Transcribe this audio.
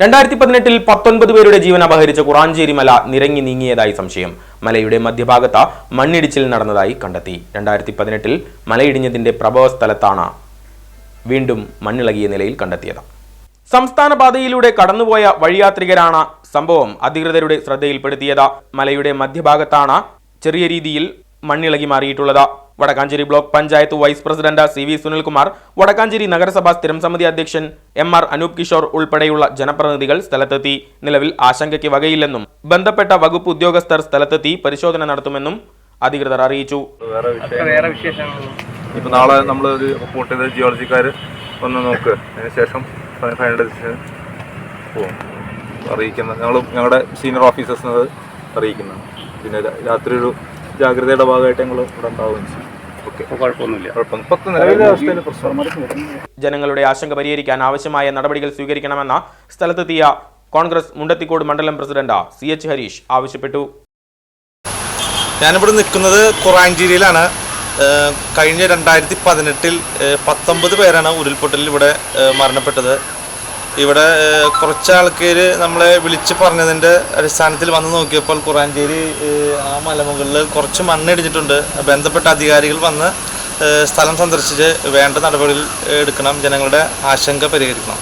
രണ്ടായിരത്തി പതിനെട്ടിൽ പത്തൊൻപത് പേരുടെ ജീവൻ അപഹരിച്ച കുറാഞ്ചേരി മല നിരങ്ങി നീങ്ങിയതായി സംശയം. മലയുടെ മധ്യഭാഗത്ത് മണ്ണിടിച്ചിൽ നടന്നതായി കണ്ടെത്തി. രണ്ടായിരത്തി പതിനെട്ടിൽ മലയിടിഞ്ഞതിന്റെ പ്രഭവ സ്ഥലത്താണ് വീണ്ടും മണ്ണിളകിയ നിലയിൽ കണ്ടെത്തിയത്. സംസ്ഥാന പാതയിലൂടെ കടന്നുപോയ വഴിയാത്രികരാണ് സംഭവം അധികൃതരുടെ ശ്രദ്ധയിൽപ്പെടുത്തിയത്. മലയുടെ മധ്യഭാഗത്താണ് ചെറിയ രീതിയിൽ മണ്ണിളകി മാറിയിട്ടുള്ളത്. Vadakkanchery block panchayat vice president C V Sunilkumar Vadakkanchery നഗരസഭാ സ്ഥിരം സമിതി അധ്യക്ഷൻ എം ആർ അനൂപ് കിഷോർ ഉൾപ്പെടെയുള്ള ജനപ്രതിനിധികൾ സ്ഥലത്തെത്തി. നിലവിൽ ആശങ്കയ്ക്ക് വകയില്ലെന്നും ബന്ധപ്പെട്ട വകുപ്പ് ഉദ്യോഗസ്ഥർ സ്ഥലത്തെത്തി പരിശോധന നടത്തുമെന്നും അധികൃതർ അറിയിച്ചു. ഇപ്പൊ നാളെ നമ്മൾ ഒരു റിപ്പോർട്ട് ചെയ്ത് ജിയോളജിക്കാർ ഒന്ന് നോക്ക്. അതിനുശേഷം ഫൈനൽ ഡിസിഷൻ പോവും. അറിയിക്കുന്ന ഞങ്ങൾ ഞങ്ങളുടെ സീനിയർ ഓഫീസേഴ്സിനത് അറിയിക്കുന്നതാണ് പിന്നെ രാത്രി ഒരു ജാഗ്രതയുടെ ഭാഗമായിട്ട് ഞങ്ങൾ ഇവിടെ ഉണ്ടാവുകയും ചെയ്യും. ജനങ്ങളുടെ ആശങ്ക പരിഹരിക്കാൻ ആവശ്യമായ നടപടികൾ സ്വീകരിക്കണമെന്ന സ്ഥലത്തെത്തിയ കോൺഗ്രസ് മുണ്ടത്തിക്കോട് മണ്ഡലം പ്രസിഡന്റ് സി എച്ച് ഹരീഷ് ആവശ്യപ്പെട്ടു. ഞാനിവിടെ നിൽക്കുന്നത് കുറാഞ്ചേരിയിലാണ് കഴിഞ്ഞ രണ്ടായിരത്തി പതിനെട്ടിൽ പത്തൊമ്പത് പേരാണ് ഉരുൾപൊട്ടലിൽ ഇവിടെ മരണപ്പെട്ടത്. ഇവിടെ കുറച്ച് ആൾക്കാർ നമ്മളെ വിളിച്ച് പറഞ്ഞതിന്റെ അടിസ്ഥാനത്തിൽ വന്ന് നോക്കിയപ്പോൾ കുറാഞ്ചേരി ആ മലമുകളിൽ കുറച്ച് മണ്ണിടിഞ്ഞിട്ടുണ്ട്. ബന്ധപ്പെട്ട അധികാരികൾ വന്ന് സ്ഥലം സന്ദർശിച്ച് വേണ്ട നടപടികൾ എടുക്കണം. ജനങ്ങളുടെ ആശങ്ക പരിഹരിക്കണം.